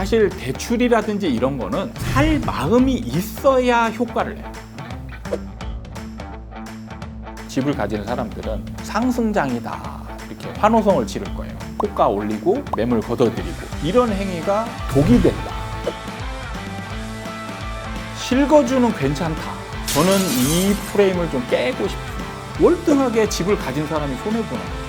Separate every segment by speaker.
Speaker 1: 사실 대출이라든지 이런 거는 살 마음이 있어야 효과를 내요. 집을 가지는 사람들은 상승장이다 이렇게 환호성을 지를 거예요. 호가 올리고 매물 걷어들이고 이런 행위가 독이 된다. 실거주는 괜찮다. 저는 이 프레임을 좀 깨고 싶습니다. 월등하게 집을 가진 사람이 손해 보는 거예요.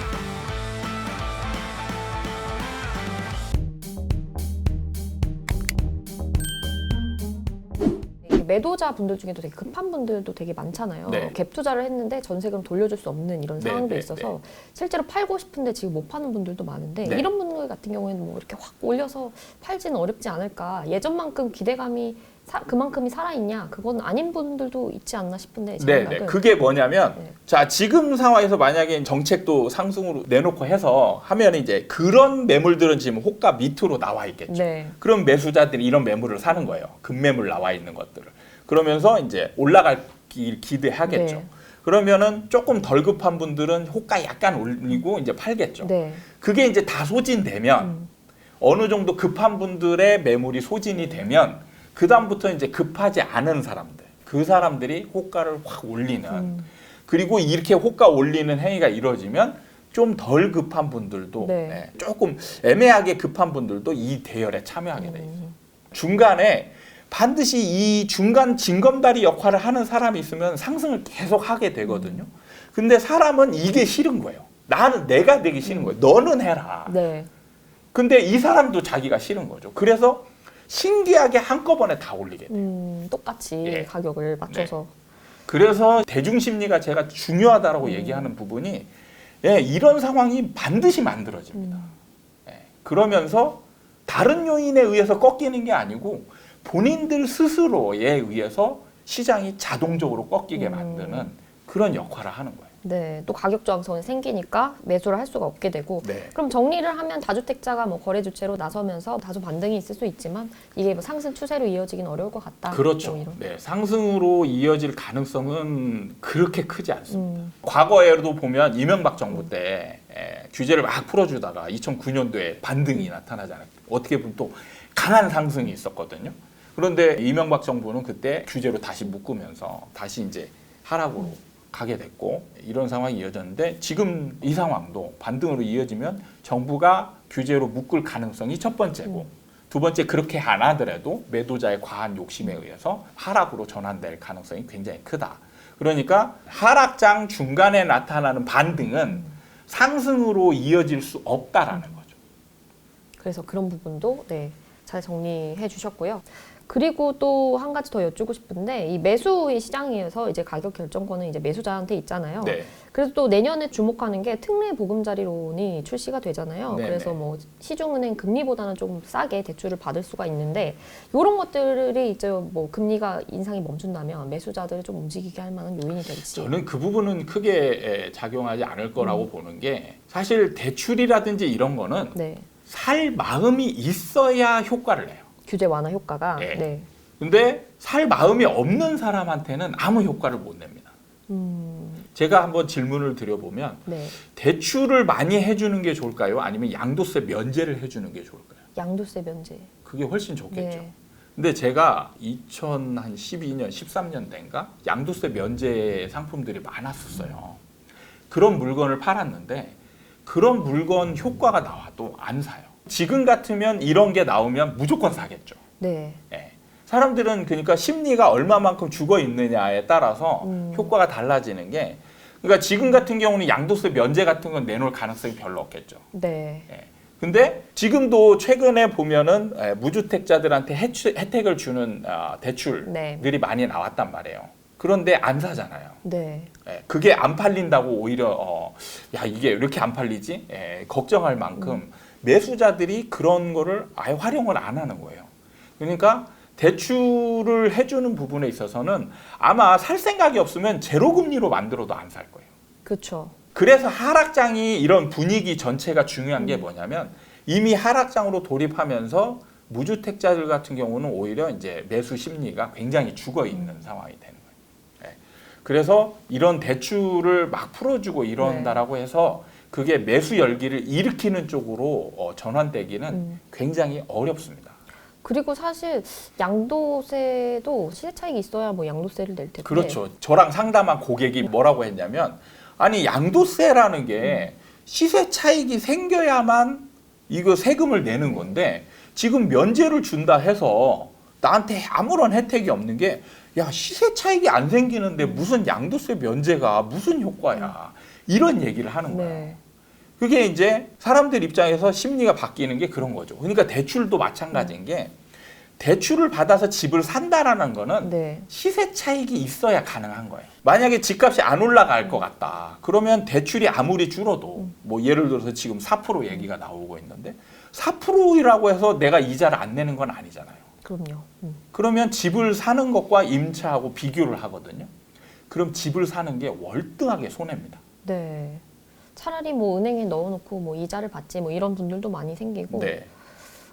Speaker 2: 매도자 분들 중에도 되게 급한 분들도 되게 많잖아요.
Speaker 1: 네.
Speaker 2: 갭 투자를 했는데 전세금 돌려줄 수 없는 이런
Speaker 1: 네,
Speaker 2: 상황도
Speaker 1: 네,
Speaker 2: 있어서
Speaker 1: 네.
Speaker 2: 실제로 팔고 싶은데 지금 못 파는 분들도 많은데
Speaker 1: 네.
Speaker 2: 이런 분들 같은 경우에는 뭐 이렇게 확 올려서 팔지는 어렵지 않을까. 예전만큼 기대감이 사- 그만큼이 살아있냐? 그건 아닌 분들도 있지 않나 싶은데 제
Speaker 1: 네, 네. 그게 뭐냐면
Speaker 2: 네.
Speaker 1: 자 지금 상황에서 만약에 정책도 상승으로 내놓고 해서 하면 이제 그런 매물들은 지금 호가 밑으로 나와 있겠죠.
Speaker 2: 네.
Speaker 1: 그럼 매수자들이 이런 매물을 사는 거예요. 급매물 나와 있는 것들을. 그러면서 이제 올라갈 길 기대하겠죠.
Speaker 2: 네.
Speaker 1: 그러면은 조금 덜 급한 분들은 호가 약간 올리고 이제 팔겠죠.
Speaker 2: 네.
Speaker 1: 그게 이제 다 소진되면
Speaker 2: 음.
Speaker 1: 어느 정도 급한 분들의 매물이 소진이 되면 그 다음부터 이제 급하지 않은 사람들, 그 사람들이 호가를 확 올리는
Speaker 2: 음.
Speaker 1: 그리고 이렇게 호가 올리는 행위가 이루어지면 좀 덜 급한 분들도
Speaker 2: 네.
Speaker 1: 네, 조금 애매하게 급한 분들도 이 대열에 참여하게 돼 있어요.
Speaker 2: 음.
Speaker 1: 중간에 반드시 이 중간 징검다리 역할을 하는 사람이 있으면 상승을 계속 하게 되거든요. 근데 사람은 이게 싫은 거예요. 나는 내가 되기 싫은 거예요. 너는 해라.
Speaker 2: 네.
Speaker 1: 근데 이 사람도 자기가 싫은 거죠. 그래서 신기하게 한꺼번에 다 올리게 돼요.
Speaker 2: 음, 똑같이
Speaker 1: 예.
Speaker 2: 가격을 맞춰서
Speaker 1: 그래서 대중심리가 제가 중요하다라고
Speaker 2: 음.
Speaker 1: 얘기하는 부분이 예, 이런 상황이 반드시 만들어집니다.
Speaker 2: 음.
Speaker 1: 예, 그러면서 다른 요인에 의해서 꺾이는 게 아니고 본인들 스스로에 의해서 시장이 자동적으로 꺾이게
Speaker 2: 음.
Speaker 1: 만드는 그런 역할을 하는 거예요.
Speaker 2: 네, 또 가격 저항성이 생기니까 매수를 할 수가 없게 되고
Speaker 1: 네.
Speaker 2: 그럼 정리를 하면 다주택자가 뭐 거래 주체로 나서면서 다소 반등이 있을 수 있지만 이게 뭐 상승 추세로 이어지긴 어려울 것 같다.
Speaker 1: 그렇죠.
Speaker 2: 뭐.
Speaker 1: 네, 상승으로 이어질 가능성은 그렇게 크지 않습니다.
Speaker 2: 음,
Speaker 1: 과거에도 보면 이명박 정부 때 에, 규제를 막 풀어주다가 2009년도에 반등이 나타나지 않았어요. 어떻게 보면 또 강한 상승이 있었거든요. 그런데 이명박 정부는 그때 규제로 다시 묶으면서 다시 이제 하락으로 가게 됐고 이런 상황이 이어졌는데 지금 이 상황도 반등으로 이어지면 정부가 규제로 묶을 가능성이 첫 번째고 두 번째 그렇게 안 하더라도 매도자의 과한 욕심에 의해서 하락으로 전환될 가능성이 굉장히 크다. 그러니까 하락장 중간에 나타나는 반등은 상승으로 이어질 수 없다라는 거죠.
Speaker 2: 그래서 그런 부분도 네, 잘 정리해 주셨고요. 그리고 또 한 가지 더 여쭈고 싶은데 이 매수의 시장에서 이제 가격 결정권은 이제 매수자한테 있잖아요.
Speaker 1: 네.
Speaker 2: 그래서 또 내년에 주목하는 게 특례 보금자리론이 출시가 되잖아요.
Speaker 1: 네네.
Speaker 2: 그래서 뭐 시중은행 금리보다는 좀 싸게 대출을 받을 수가 있는데 이런 것들이 이제 뭐 금리가 인상이 멈춘다면 매수자들을 좀 움직이게 할 만한 요인이 될지.
Speaker 1: 저는 그 부분은 크게 에, 작용하지 않을 거라고 보는 게 사실 대출이라든지 이런 거는
Speaker 2: 네.
Speaker 1: 살 마음이 있어야 효과를 내요.
Speaker 2: 규제 완화 효과가
Speaker 1: 네.
Speaker 2: 네.
Speaker 1: 근데 살 마음이 없는 사람한테는 아무 효과를 못 냅니다.
Speaker 2: 음,
Speaker 1: 제가 한번 질문을 드려보면
Speaker 2: 네.
Speaker 1: 대출을 많이 해주는 게 좋을까요? 아니면 양도세 면제를 해주는 게 좋을까요?
Speaker 2: 양도세 면제.
Speaker 1: 그게 훨씬 좋겠죠.
Speaker 2: 네.
Speaker 1: 근데 제가 2012년, 13년대인가 양도세 면제 상품들이 많았었어요. 그런 물건을 팔았는데 그런 물건 효과가 나와도 안 사요. 지금 같으면 이런 게 나오면 무조건 사겠죠.
Speaker 2: 네.
Speaker 1: 예. 사람들은 그러니까 심리가 얼마만큼 죽어 있느냐에 따라서
Speaker 2: 음.
Speaker 1: 효과가 달라지는 게 그러니까 지금 같은 경우는 양도세 면제 같은 건 내놓을 가능성이 별로 없겠죠.
Speaker 2: 네.
Speaker 1: 예. 근데 지금도 최근에 보면은 예, 무주택자들한테 혜추- 혜택을 주는 아, 대출들이
Speaker 2: 네.
Speaker 1: 많이 나왔단 말이에요. 그런데 안 사잖아요.
Speaker 2: 네.
Speaker 1: 예, 그게 안 팔린다고 오히려 어, 야 이게 왜 이렇게 안 팔리지? 예, 걱정할 만큼
Speaker 2: 음.
Speaker 1: 매수자들이 그런 거를 아예 활용을 안 하는 거예요. 그러니까 대출을 해주는 부분에 있어서는 아마 살 생각이 없으면 제로 금리로 만들어도 안 살 거예요.
Speaker 2: 그렇죠.
Speaker 1: 그래서 하락장이 이런 분위기 전체가 중요한
Speaker 2: 음.
Speaker 1: 게 뭐냐면 이미 하락장으로 돌입하면서 무주택자들 같은 경우는 오히려 이제 매수 심리가 굉장히 죽어 있는
Speaker 2: 음.
Speaker 1: 상황이 되는 거예요. 예. 그래서 이런 대출을 막 풀어주고 이런다라고
Speaker 2: 네.
Speaker 1: 해서 그게 매수 열기를 일으키는 쪽으로 어, 전환되기는
Speaker 2: 음.
Speaker 1: 굉장히 어렵습니다.
Speaker 2: 그리고 사실 양도세도 시세 차익이 있어야 뭐 양도세를 낼 텐데.
Speaker 1: 그렇죠. 저랑 상담한 고객이 뭐라고 했냐면 아니 양도세라는 게 시세 차익이 생겨야만 이거 세금을 내는 건데 지금 면제를 준다 해서 나한테 아무런 혜택이 없는 게 야 시세 차익이 안 생기는데 무슨 양도세 면제가 무슨 효과야 이런 얘기를 하는 거예요.
Speaker 2: 네.
Speaker 1: 그게 이제 사람들 입장에서 심리가 바뀌는 게 그런 거죠. 그러니까 대출도 마찬가지인 게 대출을 받아서 집을 산다라는 거는
Speaker 2: 네.
Speaker 1: 시세 차익이 있어야 가능한 거예요. 만약에 집값이 안 올라갈 것 같다. 그러면 대출이 아무리 줄어도 뭐 예를 들어서 지금 4% 얘기가 나오고 있는데 4%라고 해서 내가 이자를 안 내는 건 아니잖아요.
Speaker 2: 그럼요. 음.
Speaker 1: 그러면 집을 사는 것과 임차하고 비교를 하거든요. 그럼 집을 사는 게 월등하게 손해입니다.
Speaker 2: 네. 차라리 뭐 은행에 넣어놓고 뭐 이자를 받지 뭐 이런 분들도 많이 생기고.
Speaker 1: 네.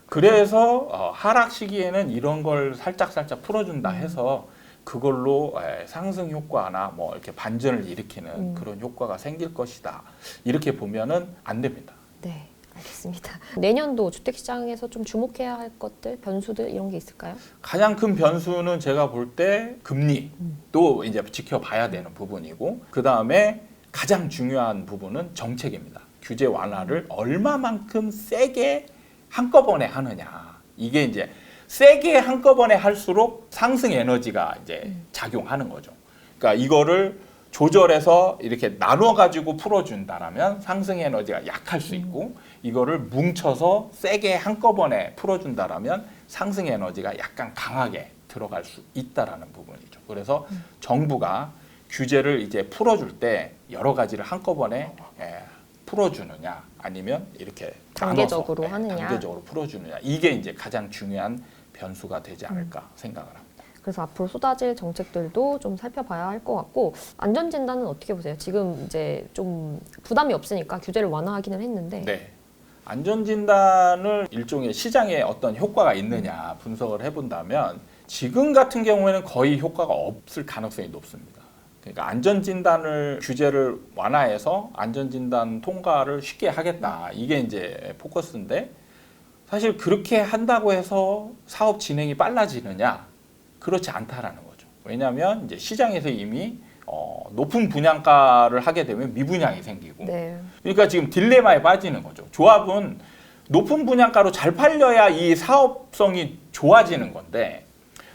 Speaker 1: 그래서 어, 하락 시기에는 이런 걸 살짝 살짝 풀어준다 해서 그걸로 에, 상승 효과나 뭐 이렇게 반전을 일으키는
Speaker 2: 음.
Speaker 1: 그런 효과가 생길 것이다. 이렇게 보면은 안 됩니다.
Speaker 2: 네. 알겠습니다. 내년도 주택 시장에서 좀 주목해야 할 것들, 변수들 이런 게 있을까요?
Speaker 1: 가장 큰 변수는 제가 볼 때 금리도 이제 지켜봐야 되는 부분이고 그 다음에 가장 중요한 부분은 정책입니다. 규제 완화를 얼마만큼 세게 한꺼번에 하느냐 이게 이제 세게 한꺼번에 할수록 상승 에너지가 이제 작용하는 거죠. 그러니까 이거를 조절해서 이렇게 나눠 가지고 풀어준다라면 상승 에너지가 약할 수 있고 이거를 뭉쳐서 세게 한꺼번에 풀어준다라면 상승 에너지가 약간 강하게 들어갈 수 있다라는 부분이죠. 그래서 정부가 규제를 이제 풀어줄 때 여러 가지를 한꺼번에 예, 풀어주느냐 아니면 이렇게
Speaker 2: 단계적으로
Speaker 1: 나눠서, 예,
Speaker 2: 하느냐.
Speaker 1: 단계적으로 풀어주느냐 이게 이제 가장 중요한 변수가 되지 않을까 생각을 합니다.
Speaker 2: 그래서 앞으로 쏟아질 정책들도 좀 살펴봐야 할 것 같고 안전 진단은 어떻게 보세요? 지금 이제 좀 부담이 없으니까 규제를 완화하기는 했는데
Speaker 1: 네. 안전 진단을 일종의 시장에 어떤 효과가 있느냐 분석을 해본다면 지금 같은 경우에는 거의 효과가 없을 가능성이 높습니다. 그러니까 안전진단을 규제를 완화해서 안전진단 통과를 쉽게 하겠다. 이게 이제 포커스인데 사실 그렇게 한다고 해서 사업 진행이 빨라지느냐? 그렇지 않다라는 거죠. 왜냐하면 이제 시장에서 이미 어, 높은 분양가를 하게 되면 미분양이 생기고
Speaker 2: 네.
Speaker 1: 그러니까 지금 딜레마에 빠지는 거죠. 조합은 높은 분양가로 잘 팔려야 이 사업성이 좋아지는 건데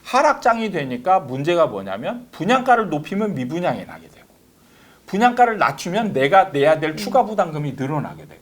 Speaker 1: 하락장이 되니까 문제가 뭐냐면 분양가를 높이면 미분양이 나게 되고 분양가를 낮추면 내가 내야 될 추가 부담금이 늘어나게 되고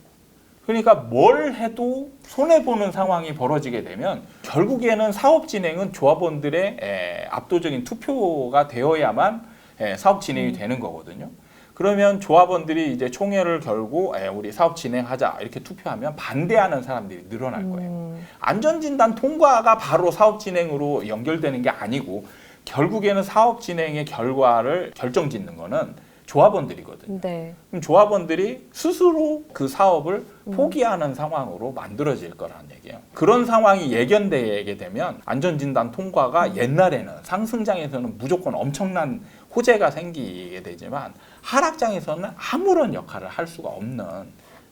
Speaker 1: 그러니까 뭘 해도 손해 보는 상황이 벌어지게 되면 결국에는 사업 진행은 조합원들의 에, 압도적인 투표가 되어야만 에, 사업 진행이 되는 거거든요. 그러면 조합원들이 이제 총회를 결고 에, 우리 사업 진행하자 이렇게 투표하면 반대하는 사람들이 늘어날 거예요.
Speaker 2: 음,
Speaker 1: 안전진단 통과가 바로 사업 진행으로 연결되는 게 아니고 결국에는 사업 진행의 결과를 결정 짓는 거는 조합원들이거든요.
Speaker 2: 네.
Speaker 1: 그럼 조합원들이 스스로 그 사업을 포기하는 상황으로 만들어질 거라는 얘기예요. 그런 상황이 예견되게 되면 안전진단 통과가 옛날에는 상승장에서는 무조건 엄청난 호재가 생기게 되지만 하락장에서는 아무런 역할을 할 수가 없는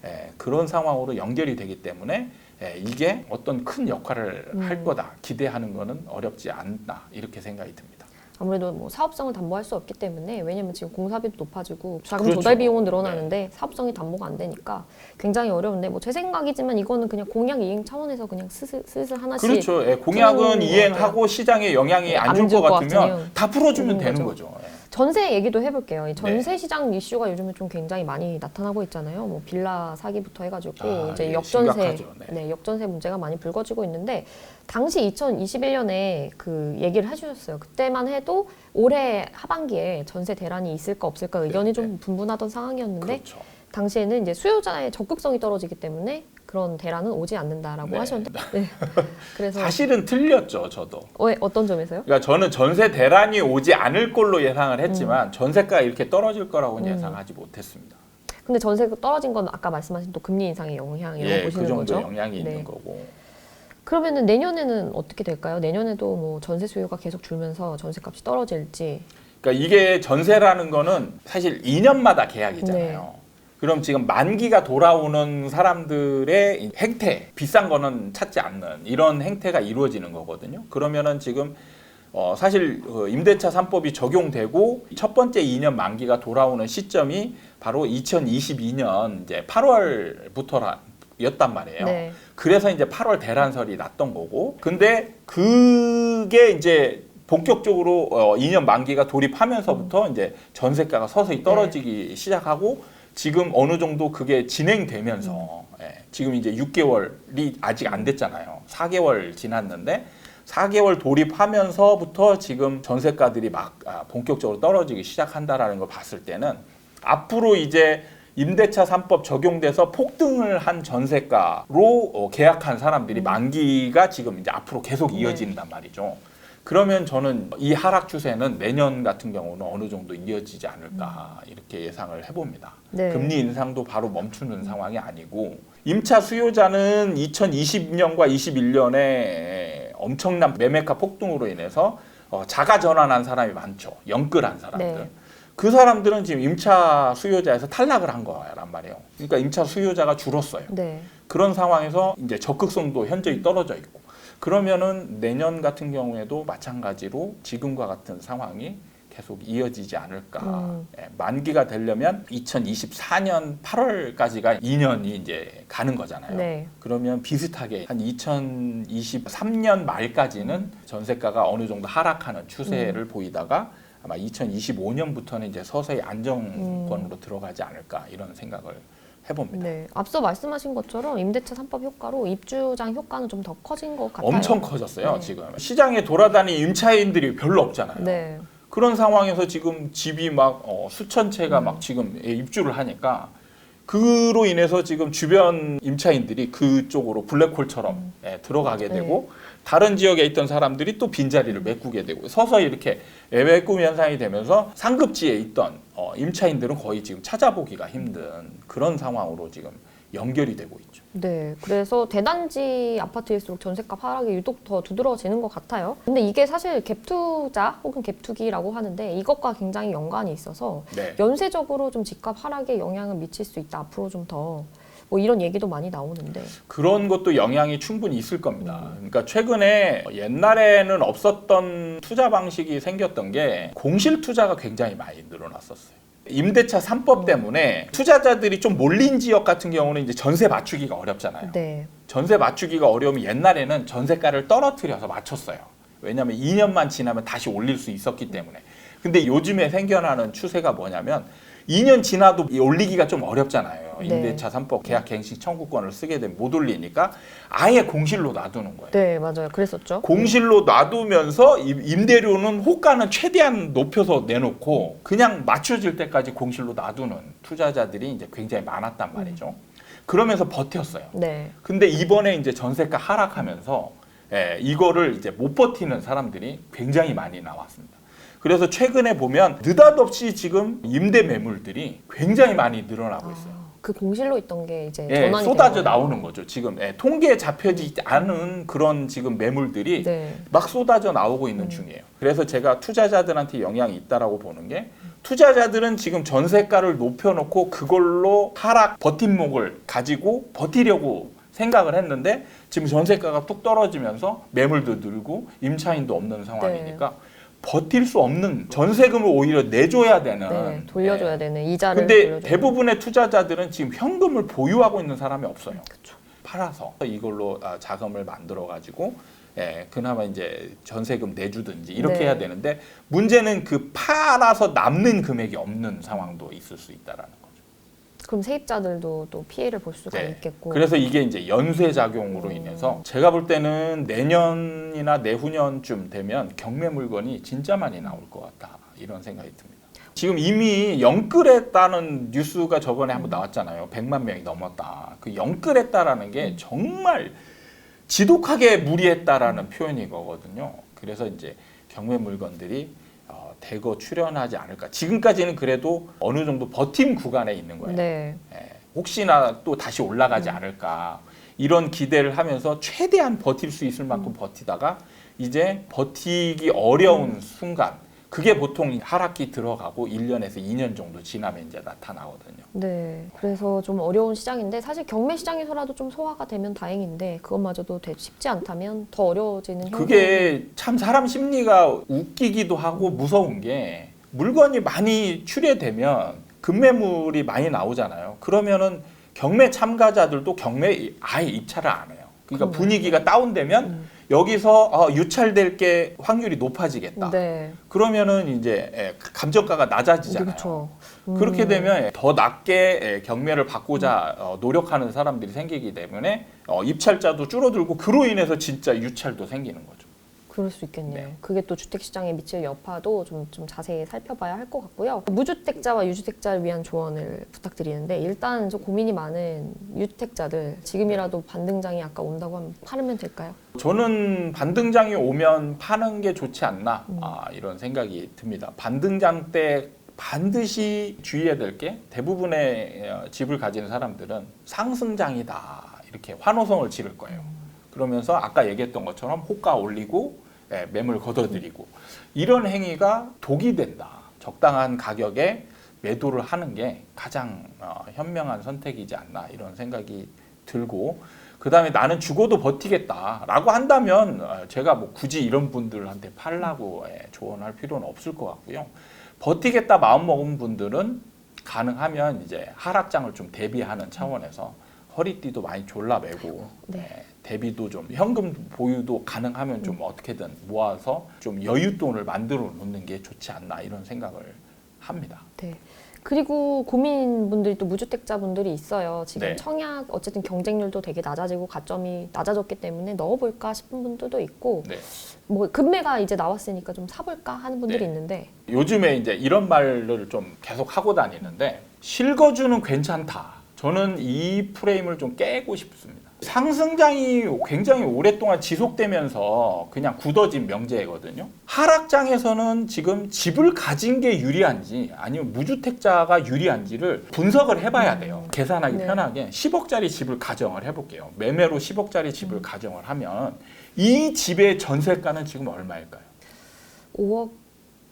Speaker 1: 예, 그런 상황으로 연결이 되기 때문에 예, 이게 어떤 큰 역할을 할
Speaker 2: 음.
Speaker 1: 거다 기대하는 거는 어렵지 않다 이렇게 생각이 듭니다.
Speaker 2: 아무래도 뭐 사업성을 담보할 수 없기 때문에 왜냐면 지금 공사비도 높아지고 자금
Speaker 1: 그렇죠.
Speaker 2: 조달 비용은 늘어나는데 사업성이 담보가 안 되니까 굉장히 어려운데 뭐 제 생각이지만 이거는 그냥 공약 이행 차원에서 그냥 슬슬, 슬슬 하나씩
Speaker 1: 그렇죠. 예, 공약은 이행하고 시장에 영향이
Speaker 2: 네,
Speaker 1: 안줄
Speaker 2: 안줄 것것
Speaker 1: 같으면 다 풀어주면
Speaker 2: 되는. 거죠.
Speaker 1: 예.
Speaker 2: 전세 얘기도 해볼게요. 이 전세
Speaker 1: 네.
Speaker 2: 시장 이슈가 요즘에 좀 굉장히 많이 나타나고 있잖아요. 뭐 빌라 사기부터 해가지고
Speaker 1: 아,
Speaker 2: 이제
Speaker 1: 예,
Speaker 2: 역전세.
Speaker 1: 네.
Speaker 2: 네. 역전세 문제가 많이 불거지고 있는데 당시 2021년에 그 얘기를 해주셨어요. 그때만 해도 올해 하반기에 전세 대란이 있을까 없을까 의견이
Speaker 1: 네,
Speaker 2: 좀 분분하던 상황이었는데
Speaker 1: 그렇죠.
Speaker 2: 당시에는 이제 수요자의 적극성이 떨어지기 때문에 그런 대란은 오지 않는다라고
Speaker 1: 네.
Speaker 2: 하셨는데 네. 그래서
Speaker 1: 사실은 틀렸죠, 저도.
Speaker 2: 왜 어떤 점에서요?
Speaker 1: 그러니까 저는 전세 대란이 오지 않을 걸로 예상을 했지만 전세가 이렇게 떨어질 거라고는
Speaker 2: 음.
Speaker 1: 예상하지 못했습니다.
Speaker 2: 근데 전세 떨어진 건 아까 말씀하신 또 금리 인상의 영향이라고
Speaker 1: 예, 그
Speaker 2: 보시는
Speaker 1: 정도
Speaker 2: 거죠?
Speaker 1: 영향이
Speaker 2: 네.
Speaker 1: 있는 거고.
Speaker 2: 그러면은 내년에는 어떻게 될까요? 내년에도 뭐 전세 수요가 계속 줄면서 전세값이 떨어질지.
Speaker 1: 그러니까 이게 전세라는 거는 사실 2년마다 계약이잖아요. 그럼 지금 만기가 돌아오는 사람들의 이 행태, 비싼 거는 찾지 않는 이런 행태가 이루어지는 거거든요. 그러면은 지금 어 사실 그 임대차 3법이 적용되고 첫 번째 2년 만기가 돌아오는 시점이 바로 2022년 이제 8월부터였단 말이에요.
Speaker 2: 네.
Speaker 1: 그래서 이제 8월 대란설이 났던 거고. 근데 그게 이제 본격적으로 어 2년 만기가 돌입하면서부터 이제 전세가가 서서히 떨어지기 시작하고 지금 어느 정도 그게 진행되면서 예, 지금 이제 6개월이 아직 안 됐잖아요. 4개월 지났는데 4개월 돌입하면서부터 지금 전세가들이 막 아, 본격적으로 떨어지기 시작한다라는 걸 봤을 때는 앞으로 이제 임대차 3법 적용돼서 폭등을 한 전세가로 어, 계약한 사람들이 만기가 지금 이제 앞으로 계속
Speaker 2: 네.
Speaker 1: 이어진단 말이죠. 그러면 저는 이 하락 추세는 내년 같은 경우는 어느 정도 이어지지 않을까 이렇게 예상을 해봅니다.
Speaker 2: 네.
Speaker 1: 금리 인상도 바로 멈추는 상황이 아니고 임차 수요자는 2020년과 21년에 엄청난 매매가 폭등으로 인해서 어, 자가 전환한 사람이 많죠. 영끌한 사람들.
Speaker 2: 네.
Speaker 1: 그 사람들은 지금 임차 수요자에서 탈락을 한 거란 말이에요. 그러니까 임차 수요자가 줄었어요.
Speaker 2: 네.
Speaker 1: 그런 상황에서 이제 적극성도 현저히 떨어져 있고 그러면은 내년 같은 경우에도 마찬가지로 지금과 같은 상황이 계속 이어지지 않을까.
Speaker 2: 음.
Speaker 1: 예, 만기가 되려면 2024년 8월까지가 2년이 이제 가는 거잖아요.
Speaker 2: 네.
Speaker 1: 그러면 비슷하게 한 2023년 말까지는 전세가가 어느 정도 하락하는 추세를
Speaker 2: 음.
Speaker 1: 보이다가 아마 2025년부터는 이제 서서히 안정권으로
Speaker 2: 음.
Speaker 1: 들어가지 않을까 이런 생각을 해봅니다.
Speaker 2: 네. 앞서 말씀하신 것처럼 임대차 3법 효과로 입주장 효과는 좀 더 커진 것 같아요.
Speaker 1: 엄청 커졌어요
Speaker 2: 네.
Speaker 1: 지금 시장에 돌아다니는 임차인들이 별로 없잖아요.
Speaker 2: 네.
Speaker 1: 그런 상황에서 지금 집이 막 어, 수천
Speaker 2: 음.
Speaker 1: 채가 막 지금 예, 입주를 하니까 그로 인해서 지금 주변 임차인들이 그쪽으로 블랙홀처럼 예, 들어가게
Speaker 2: 음. 네.
Speaker 1: 되고 다른 지역에 있던 사람들이 또 빈자리를 메꾸게 되고 서서히 이렇게 매매꿈 현상이 되면서 상급지에 있던 어, 임차인들은 거의 지금 찾아보기가 힘든 그런 상황으로 지금 연결이 되고 있죠.
Speaker 2: 네, 그래서 대단지 아파트일수록 전세값 하락이 유독 더 두드러지는 것 같아요. 근데 이게 사실 갭 투자 혹은 갭 투기라고 하는데 이것과 굉장히 연관이 있어서
Speaker 1: 네.
Speaker 2: 연쇄적으로 좀 집값 하락에 영향을 미칠 수 있다. 앞으로 좀 더 뭐 이런 얘기도 많이 나오는데.
Speaker 1: 그런 것도 영향이 충분히 있을 겁니다. 그러니까 최근에 옛날에는 없었던 투자 방식이 생겼던 게 공실 투자가 굉장히 많이 늘어났었어요. 임대차 3법 때문에 투자자들이 좀 몰린 지역 같은 경우는 이제 전세 맞추기가 어렵잖아요.
Speaker 2: 네.
Speaker 1: 전세 맞추기가 어려우면 옛날에는 전세가를 떨어뜨려서 맞췄어요. 왜냐하면 2년만 지나면 다시 올릴 수 있었기 때문에. 근데 요즘에 생겨나는 추세가 뭐냐면 2년 지나도 이 올리기가 좀 어렵잖아요.
Speaker 2: 네.
Speaker 1: 임대차 3법 계약 갱신 청구권을 쓰게 되면 못 올리니까 아예 공실로 놔두는 거예요.
Speaker 2: 네, 맞아요. 그랬었죠.
Speaker 1: 공실로 놔두면서 임- 임대료는 호가는 최대한 높여서 내놓고 그냥 맞춰질 때까지 공실로 놔두는 투자자들이 이제 굉장히 많았단 말이죠. 그러면서 버텼어요.
Speaker 2: 네.
Speaker 1: 근데 이번에 이제 전세가 하락하면서 예, 이거를 이제 못 버티는 사람들이 굉장히 많이 나왔습니다. 그래서 최근에 보면 느닷없이 지금 임대 매물들이 굉장히 많이 늘어나고 있어요.
Speaker 2: 아, 그 공실로 있던 게 이제
Speaker 1: 예,
Speaker 2: 전환이
Speaker 1: 쏟아져. 나오는 거죠. 지금 예, 통계에 잡혀지지 않은 그런 지금 매물들이
Speaker 2: 네.
Speaker 1: 막 쏟아져 나오고 있는
Speaker 2: 음.
Speaker 1: 중이에요. 그래서 제가 투자자들한테 영향이 있다라고 보는 게 투자자들은 지금 전세가를 높여놓고 그걸로 하락 버팀목을 가지고 버티려고 생각을 했는데 지금 전세가가 뚝 떨어지면서 매물도 늘고 임차인도 없는 상황이니까 버틸 수 없는 전세금을 오히려 내줘야 되는
Speaker 2: 네, 돌려줘야
Speaker 1: 예.
Speaker 2: 되는 이자를
Speaker 1: 근데
Speaker 2: 돌려줘야
Speaker 1: 대부분의 투자자들은 지금 현금을 보유하고 있는 사람이 없어요.
Speaker 2: 그쵸.
Speaker 1: 팔아서 이걸로 아, 자금을 만들어 가지고 예, 그나마 이제 전세금 내주든지 이렇게
Speaker 2: 네.
Speaker 1: 해야 되는데 문제는 그 팔아서 남는 금액이 없는 상황도 있을 수 있다라는 거죠.
Speaker 2: 그럼 세입자들도 또 피해를 볼 수가
Speaker 1: 네.
Speaker 2: 있겠고.
Speaker 1: 그래서 이게 이제 연쇄 작용으로
Speaker 2: 음.
Speaker 1: 인해서 제가 볼 때는 내년이나 내후년쯤 되면 경매 물건이 진짜 많이 나올 것 같다 이런 생각이 듭니다. 지금 이미 영끌했다는 뉴스가 저번에 한번 나왔잖아요. 100만 명이 넘었다. 그 영끌했다라는 게 정말 지독하게 무리했다라는 표현이 거거든요. 그래서 이제 경매 물건들이 어, 대거 출현하지 않을까. 지금까지는 그래도 어느 정도 버팀 구간에 있는 거예요.
Speaker 2: 네.
Speaker 1: 예, 혹시나 또 다시 올라가지 않을까 이런 기대를 하면서 최대한 버틸 수 있을 만큼 버티다가 이제 버티기 어려운 순간 그게 보통 하락기 들어가고 1년에서 2년 정도 지나면 이제 나타나거든요.
Speaker 2: 네. 그래서 좀 어려운 시장인데 사실 경매 시장에서라도 좀 소화가 되면 다행인데 그것마저도 되- 쉽지 않다면 더 어려워지는 현상이
Speaker 1: 그게 참 사람 심리가 웃기기도 하고 무서운 게 물건이 많이 출회되면 급매물이 많이 나오잖아요. 그러면은 경매 참가자들도 경매 아예 입찰을 안 해요. 그러니까
Speaker 2: 그럼요.
Speaker 1: 분위기가 다운되면
Speaker 2: 음.
Speaker 1: 여기서 어, 유찰될 게 확률이 높아지겠다.
Speaker 2: 네.
Speaker 1: 그러면은 이제 예, 감정가가 낮아지잖아요.
Speaker 2: 그렇죠.
Speaker 1: 그렇게
Speaker 2: 음.
Speaker 1: 되면 더 낮게 예, 경매를 받고자 어, 노력하는 사람들이 생기기 때문에 어, 입찰자도 줄어들고 그로 인해서 진짜 유찰도 생기는 거죠.
Speaker 2: 그럴 수 있겠네요.
Speaker 1: 네.
Speaker 2: 그게 또 주택 시장에 미칠 여파도 좀, 좀 자세히 살펴봐야 할 것 같고요. 무주택자와 유주택자를 위한 조언을 부탁드리는데 일단 좀 고민이 많은 유주택자들 지금이라도 반등장이 아까 온다고 하면 팔으면 될까요?
Speaker 1: 저는 반등장이 오면 파는 게 좋지 않나
Speaker 2: 음.
Speaker 1: 아, 이런 생각이 듭니다. 반등장 때 반드시 주의해야 될 게 대부분의 어, 집을 가진 사람들은 상승장이다 이렇게 환호성을 지를 거예요. 그러면서 아까 얘기했던 것처럼 호가 올리고 예, 매물 걷어들이고 이런 행위가 독이 된다. 적당한 가격에 매도를 하는 게 가장 어, 현명한 선택이지 않나 이런 생각이 들고 그 다음에 나는 죽어도 버티겠다라고 한다면 어, 제가 뭐 굳이 이런 분들한테 팔라고 예, 조언할 필요는 없을 것 같고요. 버티겠다 마음 먹은 분들은 가능하면 이제 하락장을 좀 대비하는 차원에서 허리띠도 많이 졸라매고
Speaker 2: 네.
Speaker 1: 예, 대비도 좀 현금 보유도 가능하면 좀 어떻게든 모아서 좀 여윳돈을 만들어 놓는 게 좋지 않나 이런 생각을 합니다.
Speaker 2: 네. 그리고 고민분들이 또 무주택자분들이 있어요. 지금
Speaker 1: 네.
Speaker 2: 청약 어쨌든 경쟁률도 되게 낮아지고 가점이 낮아졌기 때문에 넣어볼까 싶은 분들도 있고
Speaker 1: 네.
Speaker 2: 뭐 급매가 이제 나왔으니까 좀 사볼까 하는 분들이
Speaker 1: 네.
Speaker 2: 있는데
Speaker 1: 요즘에 이제 이런 말을 좀 계속 하고 다니는데 실거주는 괜찮다. 저는 이 프레임을 좀 깨고 싶습니다. 상승장이 굉장히 오랫동안 지속되면서 그냥 굳어진 명제거든요. 하락장에서는 지금 집을 가진 게 유리한지 아니면 무주택자가 유리한지를 분석을 해봐야 돼요. 계산하기
Speaker 2: 네.
Speaker 1: 편하게 10억짜리 집을 가정을 해볼게요. 매매로 10억짜리 집을 가정을 하면 이 집의 전세가는 지금 얼마일까요?
Speaker 2: 5억,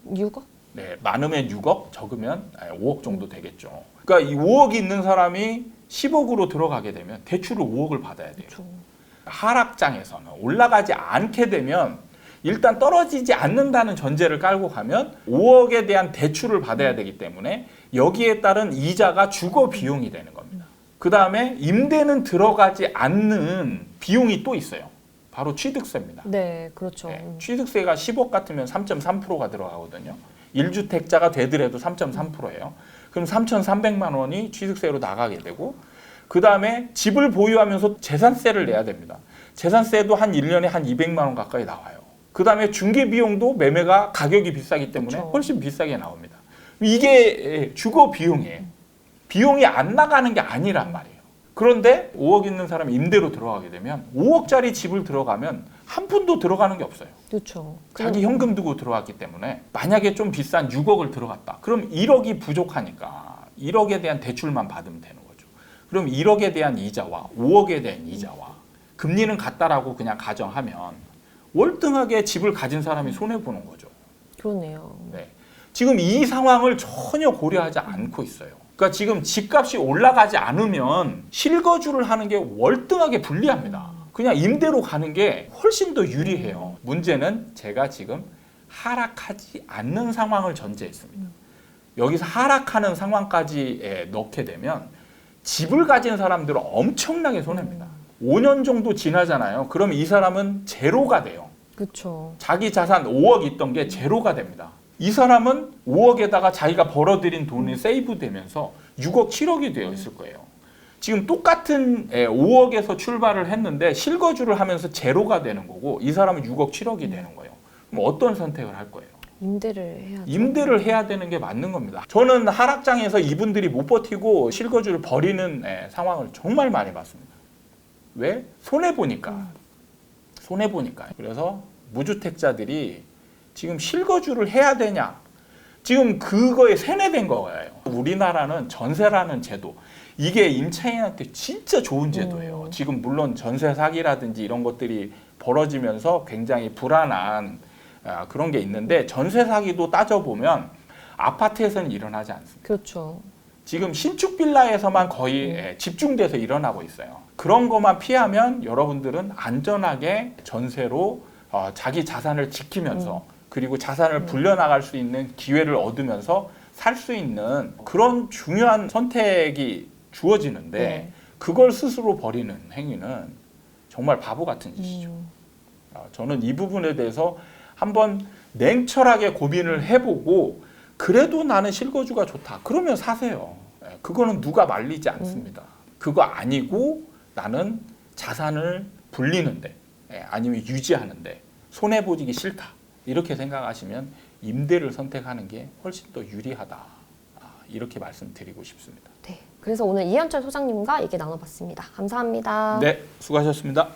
Speaker 2: 6억?
Speaker 1: 네, 많으면 6억, 적으면 5억 정도 되겠죠. 그러니까 이 5억 있는 사람이 10억으로 들어가게 되면 대출을 5억을 받아야 돼요.
Speaker 2: 그렇죠.
Speaker 1: 하락장에서는 올라가지 않게 되면 일단 떨어지지 않는다는 전제를 깔고 가면 5억에 대한 대출을 받아야 되기 때문에 여기에 따른 이자가 주거 비용이 되는 겁니다. 그 다음에 임대는 들어가지 않는 비용이 또 있어요. 바로 취득세입니다.
Speaker 2: 네, 그렇죠.
Speaker 1: 네,
Speaker 2: 음.
Speaker 1: 취득세가 10억 같으면 3.3%가 들어가거든요. 1주택자가 되더라도 3.3%예요. 그럼 3,300만 원이 취득세로 나가게 되고 그 다음에 집을 보유하면서 재산세를 내야 됩니다. 재산세도 한 1년에 한 200만 원 가까이 나와요. 그 다음에 중개 비용도 매매가 가격이 비싸기 때문에
Speaker 2: 그쵸.
Speaker 1: 훨씬 비싸게 나옵니다. 이게 주거 비용이에요. 비용이 안 나가는 게 아니란 말이에요. 그런데 5억 있는 사람이 임대로 들어가게 되면 5억짜리 집을 들어가면 한 푼도 들어가는 게 없어요.
Speaker 2: 그렇죠.
Speaker 1: 자기 현금 두고 들어갔기 때문에 만약에 좀 비싼 6억을 들어갔다. 그럼 1억이 부족하니까 1억에 대한 대출만 받으면 되는 거죠. 그럼 1억에 대한 이자와 5억에 대한 이자와 금리는 같다라고 그냥 가정하면 월등하게 집을 가진 사람이 손해 보는 거죠.
Speaker 2: 그러네요.
Speaker 1: 네. 지금 이 상황을 전혀 고려하지 않고 있어요. 그러니까 지금 집값이 올라가지 않으면 실거주를 하는 게 월등하게 불리합니다. 그냥 임대로 가는 게 훨씬 더 유리해요. 문제는 제가 지금 하락하지 않는 상황을 전제했습니다. 여기서 하락하는 상황까지 에, 넣게 되면 집을 가진 사람들은 엄청나게 손해입니다. 5년 정도 지나잖아요. 그럼 이 사람은 제로가 돼요.
Speaker 2: 그렇죠.
Speaker 1: 자기 자산 5억 있던 게 제로가 됩니다. 이 사람은 5억에다가 자기가 벌어들인 돈이 세이브 되면서 6억, 7억이 되어 있을 거예요. 지금 똑같은 5억에서 출발을 했는데 실거주를 하면서 제로가 되는 거고 이 사람은 6억, 7억이 되는 거예요. 그럼 어떤 선택을 할 거예요?
Speaker 2: 임대를 해야죠.
Speaker 1: 임대를 해야 되는 게 맞는 겁니다. 저는 하락장에서 이분들이 못 버티고 실거주를 버리는 예, 상황을 정말 많이 봤습니다. 왜? 손해 보니까. 손해 보니까. 그래서 무주택자들이 지금 실거주를 해야 되냐? 지금 그거에 세뇌된 거예요. 우리나라는 전세라는 제도. 이게 임차인한테 진짜 좋은 제도예요.
Speaker 2: 음.
Speaker 1: 지금 물론 전세 사기라든지 이런 것들이 벌어지면서 굉장히 불안한 아, 그런 게 있는데 전세 사기도 따져 보면 아파트에서는 일어나지 않습니다.
Speaker 2: 그렇죠.
Speaker 1: 지금 신축 빌라에서만 거의
Speaker 2: 음.
Speaker 1: 예, 집중돼서 일어나고 있어요. 그런 것만 피하면 여러분들은 안전하게 전세로 어, 자기 자산을 지키면서
Speaker 2: 음.
Speaker 1: 그리고 자산을 불려나갈 수 있는 기회를 얻으면서 살 수 있는 그런 중요한 선택이 주어지는데
Speaker 2: 네.
Speaker 1: 그걸 스스로 버리는 행위는 정말 바보 같은 짓이죠.
Speaker 2: 음,
Speaker 1: 아, 저는 이 부분에 대해서 한번 냉철하게 고민을 해보고 그래도 나는 실거주가 좋다. 그러면 사세요. 예, 그거는 누가 말리지 않습니다. 그거 아니고 나는 자산을 불리는데 예, 아니면 유지하는데 손해 보지기 싫다. 이렇게 생각하시면 임대를 선택하는 게 훨씬 더 유리하다. 아, 이렇게 말씀드리고 싶습니다.
Speaker 2: 네. 그래서 오늘 이현철 소장님과 얘기 나눠봤습니다. 감사합니다.
Speaker 1: 네, 수고하셨습니다.